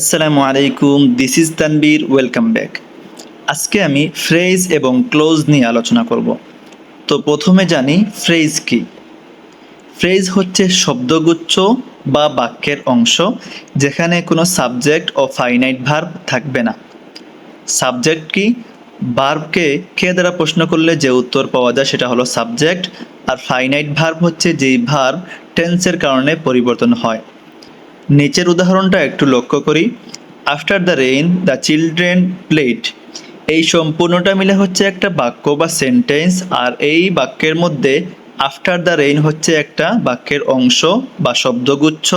আসসালামু আলাইকুম this is Tanvir welcome back আজকে আমি ফ্রেজ এবং ক্লোজ নিয়ে আলোচনা করব। তো প্রথমে জানি ফ্রেজ কি। ফ্রেজ হচ্ছে শব্দগুচ্ছ বা বাক্যের অংশ যেখানে কোনো সাবজেক্ট ও ফাইনাইট ভার্ব থাকবে না। সাবজেক্ট কি? ভার্বকে কে দ্বারা প্রশ্ন করলে যে উত্তর পাওয়া যায় সেটা হলো সাবজেক্ট আর ফাইনাইট ভার্ব হচ্ছে যেই ভার্ব টেন্সের কারণে পরিবর্তন হয়। নিচের উদাহরণটা একটু লক্ষ্য করি। After the rain the children played এই সম্পূর্ণটা মিলে হচ্ছে একটা বাক্য বা সেন্টেন্স আর এই বাক্যের মধ্যে আফটার দ্য রেইন হচ্ছে একটা বাক্যের অংশ বা শব্দগুচ্ছ।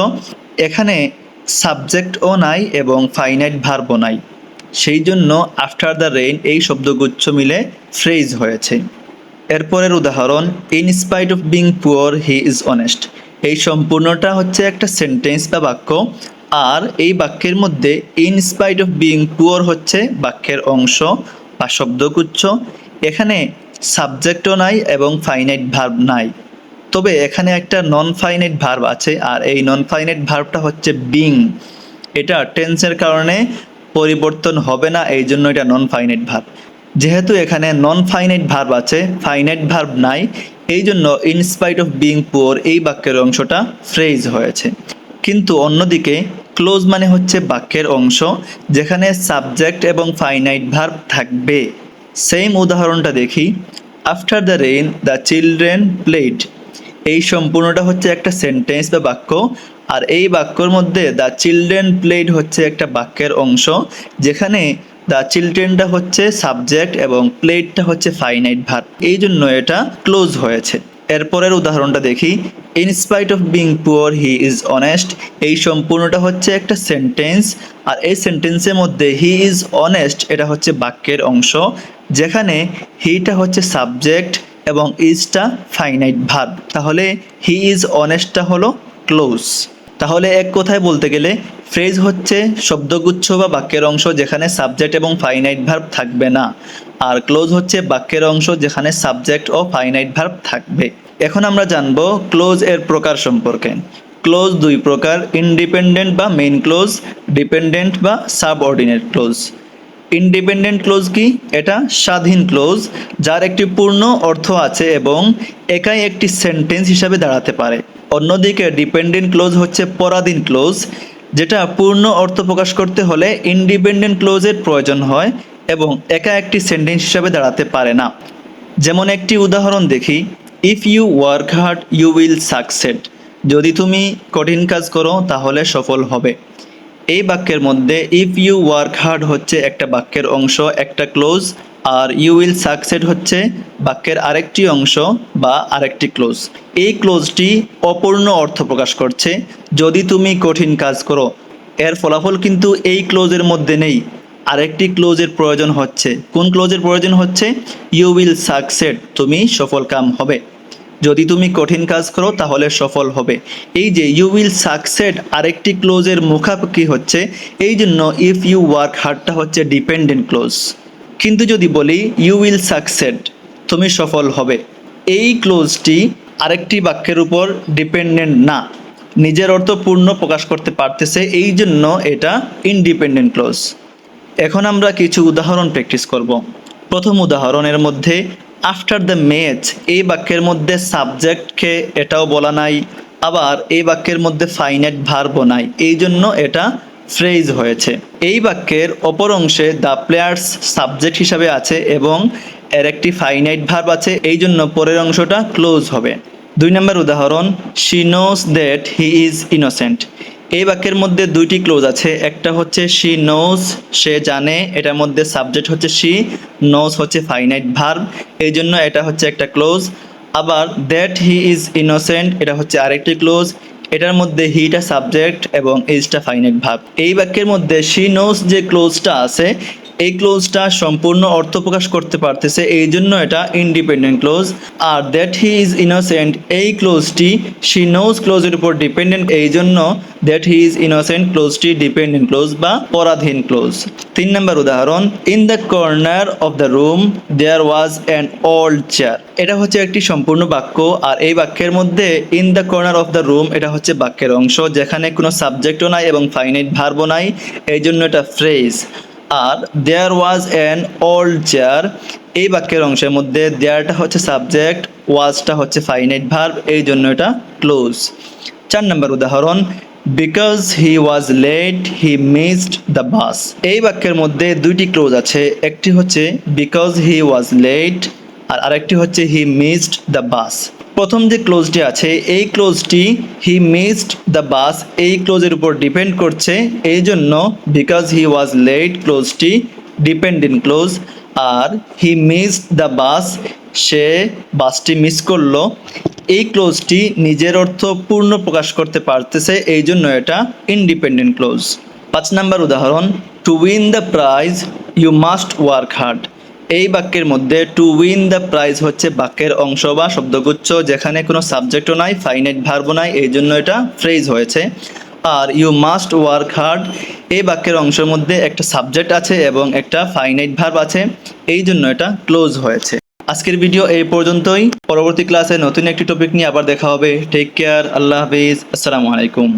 এখানে সাবজেক্টও নাই এবং ফাইনাইট ভার্বও নাই। সেই জন্য আফটার দ্য রেইন এই শব্দগুচ্ছ মিলে ফ্রেজ হয়েছে। এরপরের উদাহরণ in spite of being poor he is honest এই সম্পূর্ণটা হচ্ছে একটা সেন্টেন্স বা বাক্য। আর এই বাক্যের মধ্যে in spite of being poor হচ্ছে বাক্যের অংশ বা শব্দগুচ্ছ। এখানে সাবজেক্টও নাই এবং ফাইনাইট ভার্ব নাই। তবে এখানে একটা নন ফাইনাইট ভার্ব আছে আর এই নন ফাইনাইট ভার্বটা হচ্ছে বিং এটা টেন্সের কারণে পরিবর্তন হবে না, এই জন্য এটা নন ফাইনাইট ভার্ব যেহেতু এখানে নন ফাইনাইট ভার্ব আছে ফাইনাইট ভার্ব নাই এই জন্য ইনস্পাইট অফ বিং পুয়ার এই বাক্যের অংশটা ফ্রেজ হয়েছে। কিন্তু অন্যদিকে ক্লোজ মানে হচ্ছে বাক্যের অংশ, যেখানে সাবজেক্ট এবং ফাইনাইট ভার্ব থাকবে। সেম উদাহরণটা দেখি। After the rain the children played এই সম্পূর্ণটা হচ্ছে একটা সেন্টেন্স বা বাক্য, আর এই বাক্যর মধ্যে দ্য চিলড্রেন প্লেড হচ্ছে একটা বাক্যের অংশ, যেখানে দ্য চিলড্রেনটা হচ্ছে সাবজেক্ট এবং প্লেটটা হচ্ছে ফাইনাইট ভার্ব এই জন্য এটা ক্লোজ হয়েছে। এরপরের উদাহরণটা দেখি। In spite of being poor he is honest এই সম্পূর্ণটা হচ্ছে একটা সেন্টেন্স আর এই সেন্টেন্সের মধ্যে হি ইজ অনেস্ট এটা হচ্ছে বাক্যের অংশ। যেখানে হিটা হচ্ছে সাবজেক্ট এবং ইজটা ফাইনাইট ভার্ব তাহলে হি ইজ অনেস্টটা হলো ক্লোজ তাহলে এক কথায় বলতে গেলে ফ্রেজ হচ্ছে শব্দগুচ্ছ বা বাক্যের অংশ যেখানে সাবজেক্ট এবং ফাইনাইট ভার্ব থাকবে না, আর ক্লোজ হচ্ছে বাক্যের অংশ যেখানে সাবজেক্ট ও ফাইনাইট ভার্ব থাকবে। এখন আমরা জানব ক্লোজ এর প্রকার সম্পর্কে। ক্লোজ দুই প্রকার ইনডিপেন্ডেন্ট বা মেইন ক্লোজ ডিপেন্ডেন্ট বা সাবঅর্ডিনেট ক্লোজ ইন্ডিপেন্ডেন্ট ক্লোজ কি? এটা স্বাধীন ক্লোজ যার একটি পূর্ণ অর্থ আছে এবং একাই একটি সেন্টেন্স হিসাবে দাঁড়াতে পারে। অন্যদিকে ডিপেন্ডেন্ট ক্লোজ হচ্ছে পরাধীন ক্লোজ যেটা পূর্ণ অর্থ প্রকাশ করতে হলে ইন্ডিপেন্ডেন্ট ক্লোজের প্রয়োজন হয় এবং একা একটি সেন্টেন্স হিসাবে দাঁড়াতে পারে না। যেমন একটি উদাহরণ দেখি if you work hard you will succeed যদি তুমি কঠিন কাজ করো, তাহলে সফল হবে। এই বাক্যের মধ্যে ইফ ইউ ওয়ার্ক হার্ড হচ্ছে একটা বাক্যের অংশ, একটা ক্লোজ আর ইউ উইল সাকসেড হচ্ছে বাক্যের আরেকটি অংশ বা আরেকটি ক্লোজ এই ক্লোজটি অপূর্ণ অর্থ প্রকাশ করছে। যদি তুমি কঠিন কাজ করো, এর ফলাফল কিন্তু এই ক্লোজের মধ্যে নেই। আরেকটি ক্লোজের প্রয়োজন হচ্ছে। কোন ক্লোজের প্রয়োজন হচ্ছে? ইউ উইল সাকসেড তুমি সফল কাম হবে। যদি তুমি কঠিন কাজ করো, তাহলে সফল হবে। এই যে ইউ উইল সাকসেড আরেকটি ক্লোজের মুখাপেক্ষি হচ্ছে, এই জন্য ইফ ইউ ওয়ার্ক হার্ডটা হচ্ছে ডিপেন্ডেন্ট ক্লোজ কিন্তু যদি বলি ইউ উইল সাকসেড তুমি সফল হবে। এই ক্লোজটি আরেকটি বাক্যের উপর ডিপেন্ডেন্ট না। নিজের অর্থ পূর্ণ প্রকাশ করতে পারতেছে, এই জন্য এটা ইনডিপেন্ডেন্ট ক্লোজ এখন আমরা কিছু উদাহরণ প্র্যাকটিস করব। প্রথম উদাহরণের মধ্যে আফটার দ্য ম্যাচ এই বাক্যের মধ্যে সাবজেক্টকে এটাও বলা নাই, আবার এই বাক্যের মধ্যে ফাইনাইট ভার্বও নাই। এই জন্য এটা ফ্রেজ হয়েছে। এই বাক্যের অপর অংশে দ্য প্লেয়ার্স সাবজেক্ট হিসাবে আছে এবং এর একটি ফাইনাইট ভার্ব আছে, এই জন্য পরের অংশটা ক্লোজ হবে। দুই নম্বর উদাহরণ she knows that he is innocent এই বাক্যের মধ্যে দুইটি ক্লোজ আছে। একটা হচ্ছে শি নোজ সে জানে। এটার মধ্যে সাবজেক্ট হচ্ছে শি নোজ হচ্ছে ফাইনাইট ভার্ব এই জন্য এটা হচ্ছে একটা ক্লোজ। আবার দ্যাট হি ইজ ইনোসেন্ট এটা হচ্ছে আরেকটি ক্লোজ। এটার মধ্যে হিটা সাবজেক্ট এবং ইজটা ফাইনাইট ভাব এই বাক্যের মধ্যে শি নোজ যে ক্লোজটা আছে এই ক্লোজটা সম্পূর্ণ অর্থ প্রকাশ করতে পারতেছে, এই জন্য এটা ইন্ডিপেন্ডেন্ট ক্লোজ আর দ্যাট হি ইজ ইনোসেন্ট এই ক্লোজটি শি নোজ ক্লোজের উপর ডিপেন্ডেন্ট এই জন্য দ্যাট হি ইজ ইনোসেন্ট ক্লোজটি ডিপেন্ডেন্ট ক্লোজ বা পরাধীন ক্লোজ তিন নম্বর উদাহরণ in the corner of the room there was an old chair এটা হচ্ছে একটি সম্পূর্ণ বাক্য, আর এই বাক্যের মধ্যে in the corner of the room এটা হচ্ছে বাক্যের অংশ, যেখানে কোনো সাবজেক্টও নাই এবং ফাইনাইট ভার্বও নাই, এই জন্য এটা phrase R there was an old chair এই বাক্যের অংশের মধ্যে দেয়ারটা হচ্ছে সাবজেক্ট ওয়াজটা হচ্ছে ফাইনাইট ভার্ব এই জন্য এটা ক্লোজ চার নম্বর উদাহরণ because he was late he missed the bus এই বাক্যের মধ্যে দুইটি ক্লোজ আছে, একটি হচ্ছে বিকজ হি ওয়াজ লেট আর আরেকটি হচ্ছে হি মিসড দ্য বাস প্রথম যে ক্লোজটি আছে, এই ক্লোজটি হি মিসড দ্য বাস এই ক্লোজের উপর ডিপেন্ড করছে, এই জন্য বিকজ হি ওয়াজ লেট ক্লোজটি ডিপেন্ডেন্ট ক্লোজ আর হি মিসড দ্য বাস সে বাসটি মিস করল, এই ক্লোজটি নিজের অর্থ পূর্ণ প্রকাশ করতে পারতেছে, এই জন্য এটা ইন্ডিপেন্ডেন্ট ক্লোজ পাঁচ নাম্বার উদাহরণ to win the prize you must work hard এই বাক্যের মধ্যে টু উইন দ্য প্রাইজ হচ্ছে বাক্যের অংশ বা শব্দগুচ্ছ, যেখানে কোনো সাবজেক্টও নাই ফাইনাইট ভার্বও নাই, এই জন্য এটা ফ্রেজ হয়েছে। আর ইউ মাস্ট ওয়ার্ক হার্ড এই বাক্যের অংশের মধ্যে একটা সাবজেক্ট আছে এবং একটা ফাইনাইট ভার্ব আছে, এই জন্য এটা ক্লোজ হয়েছে। আজকের ভিডিও এই পর্যন্তই। পরবর্তী ক্লাসে নতুন একটি টপিক নিয়ে আবার দেখা হবে। টেক কেয়ার আল্লাহ হাফিজ, আসসালামু আলাইকুম।